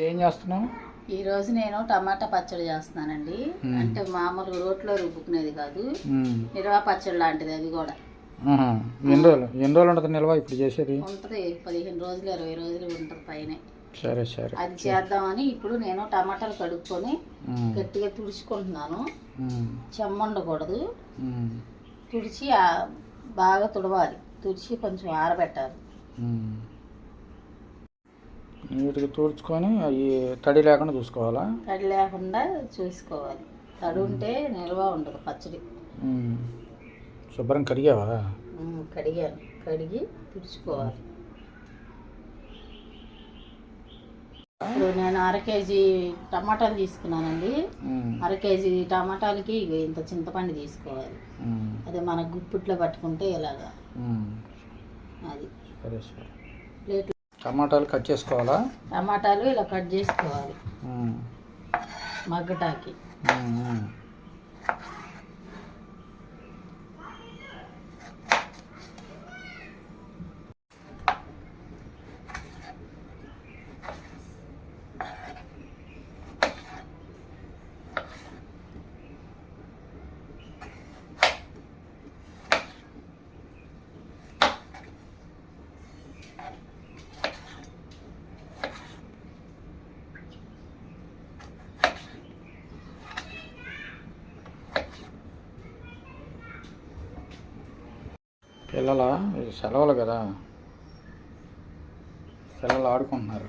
ఏం చేస్తున్నావు ఈరోజు నేను టమాటా పచ్చడి చేస్తున్నానండి. అంటే మామూలు రోట్లో రుబ్బుకునేది కాదు. నిల్వ పచ్చడి లాంటిది అది కూడా. ఎన్ని రోజులు ఎన్ని రోజులు ఉంటుంది నిల్వ ఇప్పుడు చేసేది ఉంటుంది పదిహేను రోజులు ఇరవై రోజులు ఉంటుంది పైన సరే సరే అది చేద్దామని ఇప్పుడు నేను టమాటాలు కడుక్కొని. గట్టిగా తుడుచుకుంటున్నాను ఉమ్. చెమ్మ ఉండకూడదు ఉమ్. తుడిచి బాగా తుడవాలి తుడిచి కొంచెం ఆరబెట్టాలి. నీట్గా తూర్చుకొని అవి తడి లేకుండా చూసుకోవాలా? తడి లేకుండా చూసుకోవాలి. తడి ఉంటే నిల్వ ఉండదు పచ్చడి. శుభ్రం కడిగావా? కడిగాను. కడిగి తుడుచుకోవాలి. ఇప్పుడు నేను అర కేజీ టమాటాలు తీసుకున్నానండి. అర కేజీ టమాటాలకి ఇంత చింతపండు తీసుకోవాలి. అదే మన గుప్పిట్లో పట్టుకుంటే ఇలాగా. అది. ప్లేట్ టమాటాలు కట్ చేసుకోవాలా? టమాటాలు ఇలా కట్ చేసుకోవాలి. మగ్గటాకి. పిల్లల? సెలవులు కదా. పిల్లలు ఆడుకుంటున్నారు.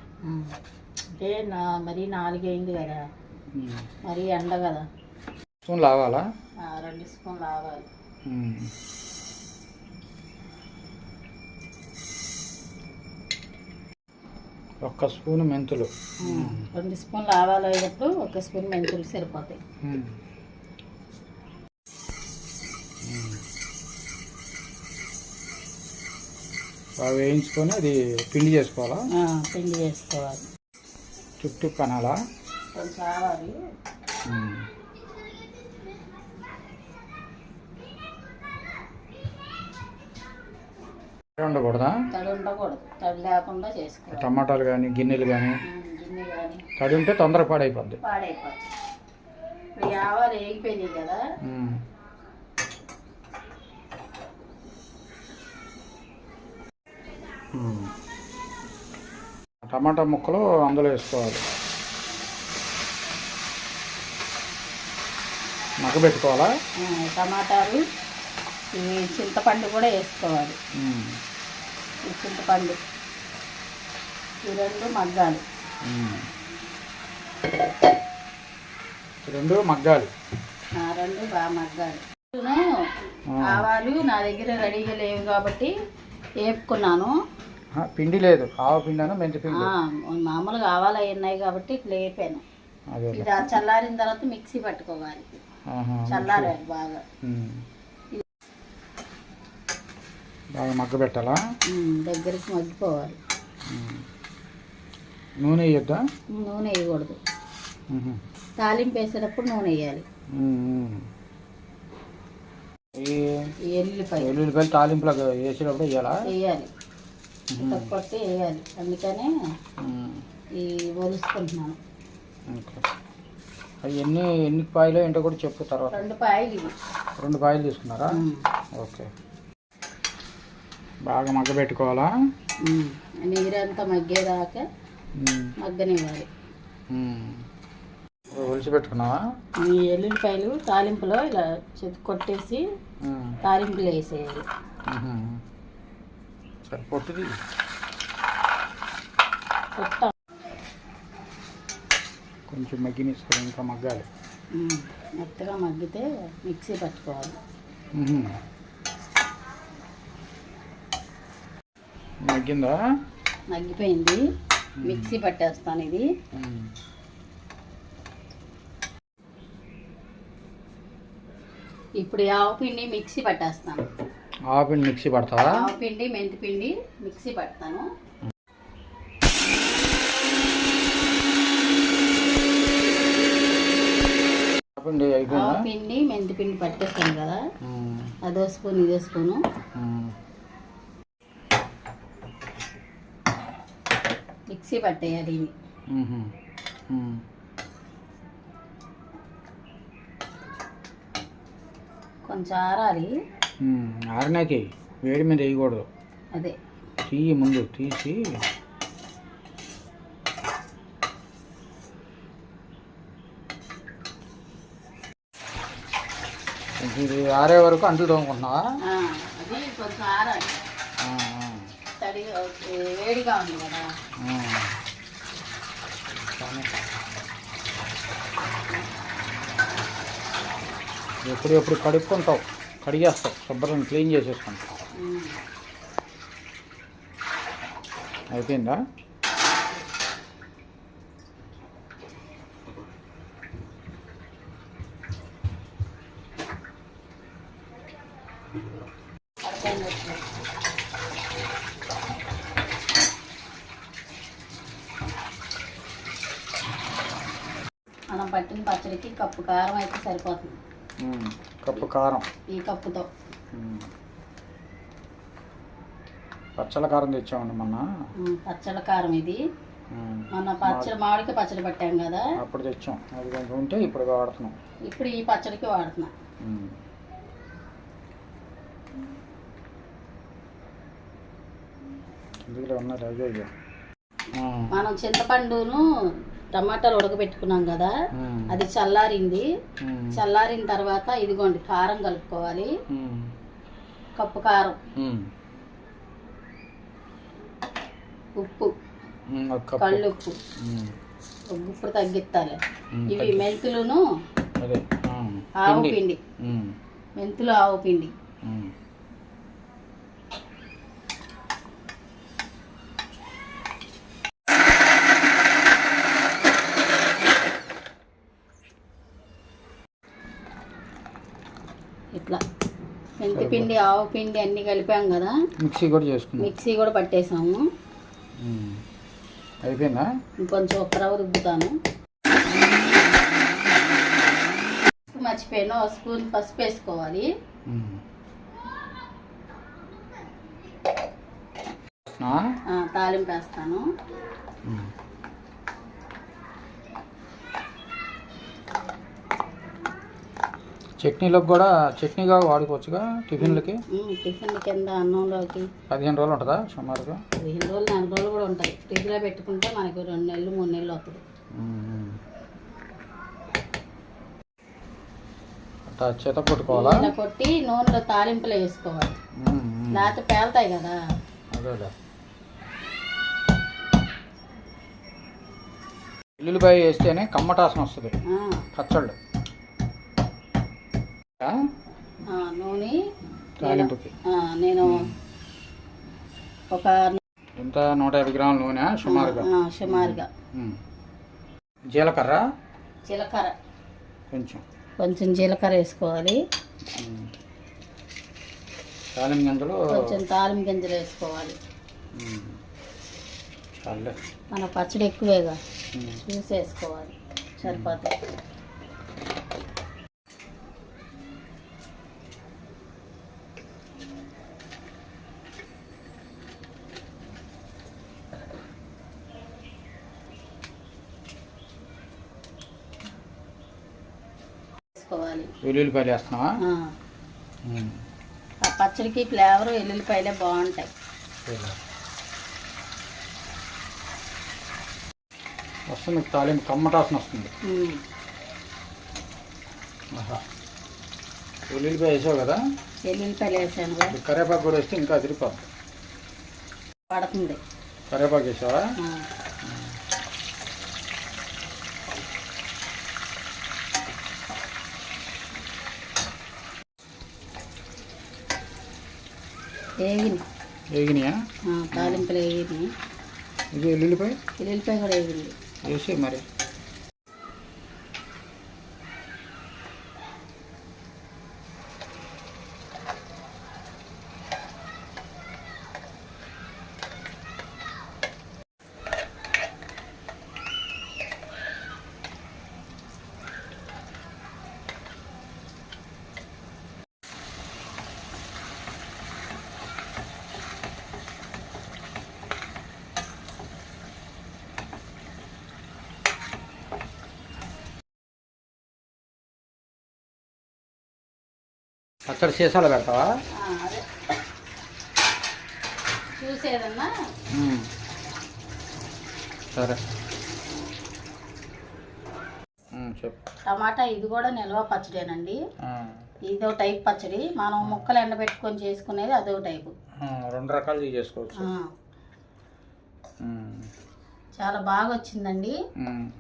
అంటే నా మరీ నాలుగైంది కదా. మరీ ఎండ కదా. స్పూన్ లావాలా రెండు స్పూన్లు ఆవాలి ఉమ్. ఒక్క స్పూన్ మెంతులు. రెండు స్పూన్లు ఆవాలు అయ్యేటప్పుడు ఒక స్పూన్ మెంతులు సరిపోతాయి. బాగా వేయించుకొని అది పిండి చేసుకోవాలా? పిండి వేసుకోవాలి చుట్టూ కనాలా. ఉండకూడదా? తడి ఉండకూడదు. తడి లేకుండా చేసుకోవాలి. టమాటాలు కానీ గిన్నెలు కానీ ఉమ్, గిన్నె కానీ తడి ఉంటే తొందర పాడైపోద్ది. ఇప్పుడు వేగిపోయినాయి కదా. టమాటా ముక్కలు అందులో వేసుకోవాలి. మగ్గబెట్టుకోవాలా? టమాటాలు ఈ చింతపండు కూడా వేసుకోవాలి. ఈ చింతపండు. ఈ రెండు మగ్గాలి. రెండు మగ్గాలి. రెండు బాగా మగ్గాలి. ఆవాలు నా దగ్గర రెడీగా లేవు కాబట్టి వేపుకున్నాను. పిండి లేదు. ఆవ పిండి అన్న మెంతి పిండి. మామూలుగా ఆవాలు ఉన్నాయి కాబట్టి ఇట్లా వేపాను ఇది చల్లారిన తర్వాత మిక్సీ పట్టుకోవాలి. ఆహా. చల్లారాలి బాగా. బాగా మగ్గబెట్టాలా ఉమ్, దగ్గరికి మగ్గిపోవాలి. నూనె వేయొద్దా? నూనె వేయకూడదు. తాలింపు వేసేటప్పుడు నూనె వేయాలి. ఎల్లుల్లిపాయ వెల్లుల్లిపాయలు తాలింపులో వేసేటప్పుడు వేయాలా? వేయాలి. కొట్టి వేయాలి. అందుకనే. ఈ ఒలుసుకుంటున్నాను. అవి ఎన్ని ఎన్ని పాయలు ఏంటో కూడా చెప్పు తర్వాత. రెండు పాయలు ఇవి. రెండు పాయలు తీసుకున్నారా? ఓకే. బాగా మగ్గబెట్టుకోవాలా ఉమ్. నీరంతా మగ్గేదాకా. మగ్గనివ్వాలి. ఒలిచి పెట్టుకున్నావా? ఈ ఎల్లుల్లిపాయలు తాలింపులో ఇలా కొట్టేసి. తాలింపులో వేసేయాలి. ఉహు. సరే పొట్టుది కొట్ట కొంచెం మగ్గినిస్తుంది ఇంకా మగ్గాలి. మెత్తగా మగ్గితే మిక్సీ పట్టుకోవాలి. మగ్గిందా? మగ్గిపోయింది. మిక్సీ పట్టేస్తాను ఇది. ఇప్పుడు ఈ ఆవు పిండి మిక్సీ పట్టేస్తాను. ఆపిల్ మిక్సీ పడతావా ఆవు పిండి మెంతి పిండి మిక్సీ పడతాను అయిపోయిందా పిండి మెంతి పిండి పట్టేస్తాను కదా. అదో స్పూన్ ఇదో స్పూను. మిక్సీ పట్టేయాలి ఇవి. కొంచెం ఆరాలి. ఆరినాకి వేడి మీద వేయకూడదు. అదే. తీయి ముందు తీసి. ఇది ఆరే వరకు అంట్లు తోముకుంటున్నావా? ఆ, అది కొంచెం ఆరాలి. ఆ, ఆ. తడిగా ఏ, వేడిగా ఉంది కదా. ఆ. కానీ ఎప్పుడు ఎప్పుడు కడుక్కుంటావు. కడిగేస్తావు శుభ్రంగా క్లీన్ చేసేసుకుంటావు ఉమ్. అయిపోయిందా. మనం పట్టిన పచ్చడికి కప్పు కారం అయితే సరిపోతుంది కప్పు కారం. ఈ కప్పుతో. పచ్చల కారం తెచ్చామండి మొన్న. పచ్చళ్ళ కారం ఇది. మొన్న పచ్చడి మామిడికి పచ్చడి పట్టాం కదా. అప్పుడు తెచ్చాం. అది కొంచెం ఉంటే ఇప్పుడు వాడుతున్నాం. ఇప్పుడు ఈ పచ్చడికి వాడుతున్నా. మనం చింతపండును టమాటాలు ఉడకబెట్టుకున్నాం కదా. అది చల్లారింది. చల్లారిన తర్వాత ఇదిగోండి కారం కలుపుకోవాలి. కప్పు కారం. ఉప్పు. కళ్ళుప్పు ఉమ్. ఒక గుప్పుడు తగ్గిస్తాలి ఇవి మెంతులును. ఆవు పిండి. మెంతులు ఆవు పిండి ఇట్లా మెంతి పిండి ఆవు పిండి అన్ని కలిపాం కదా. మిక్సీ కూడా చేసుకున్నాం. మిక్సీ కూడా పట్టేసాము. అయిపోయిందా? ఇంకొంచెం ఒక రవ్వ రుబ్బుతాను. మర్చిపోయాను ఒక స్పూన్ పసుపు వేసుకోవాలి. తాలింపు వేస్తాను. చట్నీలకు కూడా చట్నీగా వాడుకోవచ్చుగా టిఫిన్లకి? టిఫిన్ కింద అన్నంలోకి. పదిహేను రోజులు ఉంటుందా సుమారుగా? పదిహేను రోజులు నాలుగు రోజులు కూడా ఉంటాయి. ఫ్రిడ్జ్లో పెట్టుకుంటే మనకి రెండు నెలలు మూడు నెలలు అవుతుంది. చేత కొట్టుకోవాలా? కొట్టి నూనెలో తాలింపులో వేసుకోవాలి. లేకపోతే పేలుతాయి కదా. ఎల్లుల్లిపాయ వేస్తేనే కమ్మటాసన వస్తుంది. పచ్చళ్ళు. నూనె తాలింపుకి. నేను ఒక ఎంత? నూట యాభై గ్రాముల నూనె సుమారుగా. సుమారుగా. జీలకర్ర? జీలకర్ర. కొంచెం. కొంచెం జీలకర్ర వేసుకోవాలి. తాలింపు గింజలు? కొంచెం తాలింపు గింజలు వేసుకోవాలి. మన పచ్చడి ఎక్కువేగా. చూసి వేసుకోవాలి సరిపోతాయి వేసుకోవాలి వెల్లుల్లిపాయలు వేస్తున్నావా? ఆ, పచ్చడికి ఫ్లేవర్ ఎల్లుల్లిపాయలే బాగుంటాయి. వస్తుంది తాలింపు కమ్మటాసన వస్తుంది. వెల్లుల్లిపాయ వేసావు కదా? ఎల్లుల్లిపాయలు వేసాను కరివేపాకు కూడా వేస్తే ఇంకా అదిరిపోద్ది. పడుతుంది. కరివేపాకు వేసావా? వేగిని వేగినాయా తాలింపులు వేగిని ఇది వెల్లుల్లిపాయ ఎల్లుల్లిపాయ కూడా వేగింది వేసి మరి. పచ్చడి సీసాలు పెడతావా? చూసేదన్నా. సరే. టమాటా ఇది కూడా నిల్వ పచ్చడేనండి. ఇదో టైప్ పచ్చడి. మనం ముక్కలు ఎండబెట్టుకొని చేసుకునేది అదో టైపు. రెండు రకాలు చేసుకోవచ్చు చాలా బాగా వచ్చిందండి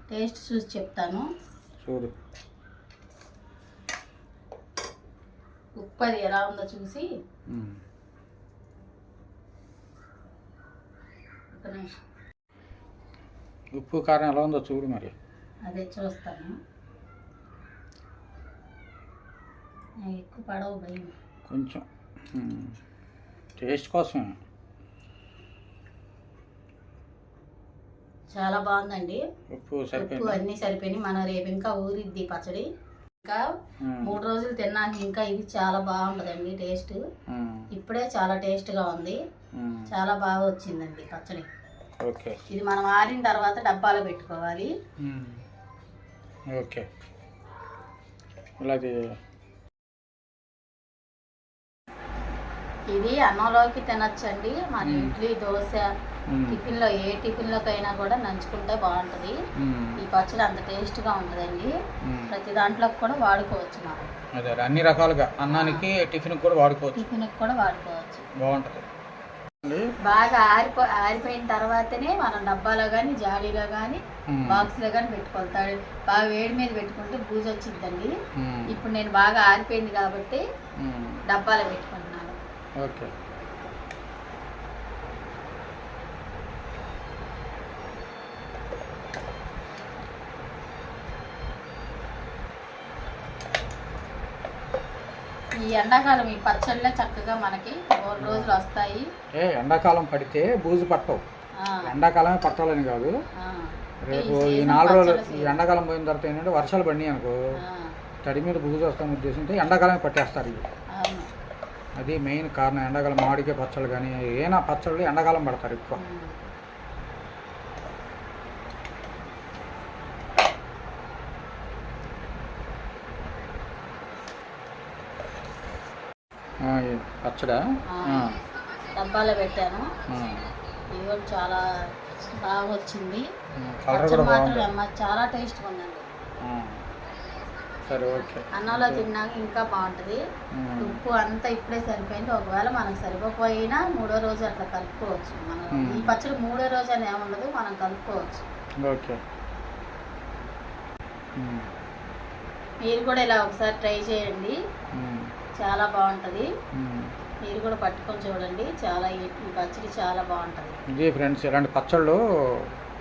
టేస్ట్ చూసి చెప్తాను. చూడు. ఉప్పు అది ఎలా ఉందో చూసి. ఉప్పు కారం ఎలా ఉందో చూడు మరి. అదే చూస్తాను. ఎక్కువ పడవు భయం. కొంచెం. టేస్ట్ కోసమే. చాలా బాగుందండి. ఉప్పు ఉప్పు సరిపోయింది అన్నీ సరిపోయినాయి. మనం రేపు ఇంకా ఊరిద్ది పచ్చడి. ఇంకా మూడు రోజులు తిన్నాక ఇంకా ఇది చాలా బాగుంటుందండి టేస్ట్. ఇప్పుడే చాలా టేస్ట్గా ఉంది. చాలా బాగా వచ్చిందండి పచ్చడి. ఇది మనం ఆరిన తర్వాత డబ్బాలో పెట్టుకోవాలి. ఓకే. ఇది అన్నంలోకి తినచ్చండి. మన మ్మ్. ఇడ్లీ దోశ. టిఫిన్లో ఏ టిఫిన్లోకైనా కూడా నంచుకుంటే బాగుంటుంది. ఈ పచ్చడి అంత టేస్ట్గా ఉంటుందండి ఉమ్. ప్రతి దాంట్లోకి కూడా వాడుకోవచ్చు మనం. అదే అన్ని రకాలుగా అన్నానికి టిఫిన్కి కూడా వాడుకోవచ్చు. టిఫిన్కి కూడా వాడుకోవచ్చు. బాగుంటుంది. బాగా ఆరిపో ఆరిపోయిన తర్వాతనే మనం డబ్బాలో కానీ జాడీలో కానీ ఉమ్. బాక్స్లో కానీ పెట్టుకోవాలి. తా- బాగా వేడి మీద పెట్టుకుంటే బూజు వచ్చిందండి. ఇప్పుడు నేను బాగా ఆరిపోయింది కాబట్టి. డబ్బాలో పెట్టుకుంటున్నాను. ఓకే. ఈ ఎండాకాలం ఈ పచ్చళ్ళే చక్కగా మనకి మూడు రోజులు వస్తాయి. ఏ ఎండాకాలం పడితే బూజు పట్టవు. ఎండాకాలమే పట్టాలని కాదు. రేపు ఈ నాలుగు రోజులు ఈ ఎండాకాలం పోయిన తర్వాత ఏంటంటే వర్షాలు పడినాయి అనుకో తడి మీద బూజు వస్తాం ఉద్దేశంతో ఎండాకాలమే పట్టేస్తారు ఇవి. అది మెయిన్ కారణం. ఎండాకాలం మామిడికాయ పచ్చళ్ళు కానీ ఏనా పచ్చళ్ళు ఎండాకాలం పడతారు ఎక్కువ ఉమ్. ఆ, ఈ పచ్చడా? డబ్బాలో పెట్టాను. కూడా చాలా బాగా వచ్చింది కలర్ పచ్చడి కూడా బాగుంది అమ్మ చాలా టేస్ట్గా ఉందండి. సరే ఓకే. అన్నంలో తిన్నాక ఇంకా బాగుంటుంది. ఉప్పు అంతా ఇప్పుడే సరిపోయింది. ఒకవేళ మనకు సరిపోయినా మూడో రోజు అట్లా కలుపుకోవచ్చు. మనం. ఈ పచ్చడి మూడో రోజు అని ఏముండదు మనం కలుపుకోవచ్చు. ఓకే. మీరు కూడా ఇలా ఒకసారి ట్రై చేయండి. చాలా బాగుంటుంది. మీరు కూడా పట్టుకొని చూడండి. చాలా ఈ పచ్చడి చాలా బాగుంటుంది. ఇది ఫ్రెండ్స్ ఇలాంటి పచ్చళ్ళు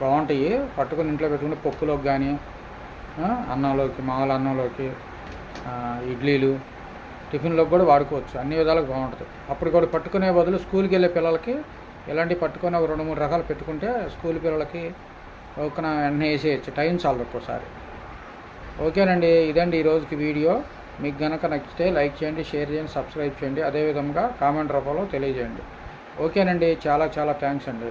బాగుంటాయి. పట్టుకొని ఇంట్లో పెట్టుకుంటే పప్పులోకి కానీ అన్నంలోకి మామూలు అన్నంలోకి ఇడ్లీలు టిఫిన్లోకి కూడా వాడుకోవచ్చు. అన్ని విధాలుగా బాగుంటుంది. అప్పుడు కూడా పట్టుకునే బదులు స్కూల్కి వెళ్ళే పిల్లలకి ఇలాంటి పట్టుకొని ఒక రెండు మూడు రకాలు పెట్టుకుంటే స్కూల్ పిల్లలకి ఒక వెంటనే వేసేయచ్చు. టైం చాలు ఒక్కోసారి. ఓకేనండి. ఇదండి ఈ రోజుకి వీడియో. మీకు గనక నచ్చితే లైక్ చేయండి షేర్ చేయండి సబ్స్క్రైబ్ చేయండి. అదేవిధంగా కామెంట్ రూపంలో తెలియజేయండి. ఓకేనండి. చాలా చాలా థ్యాంక్స్ అండి.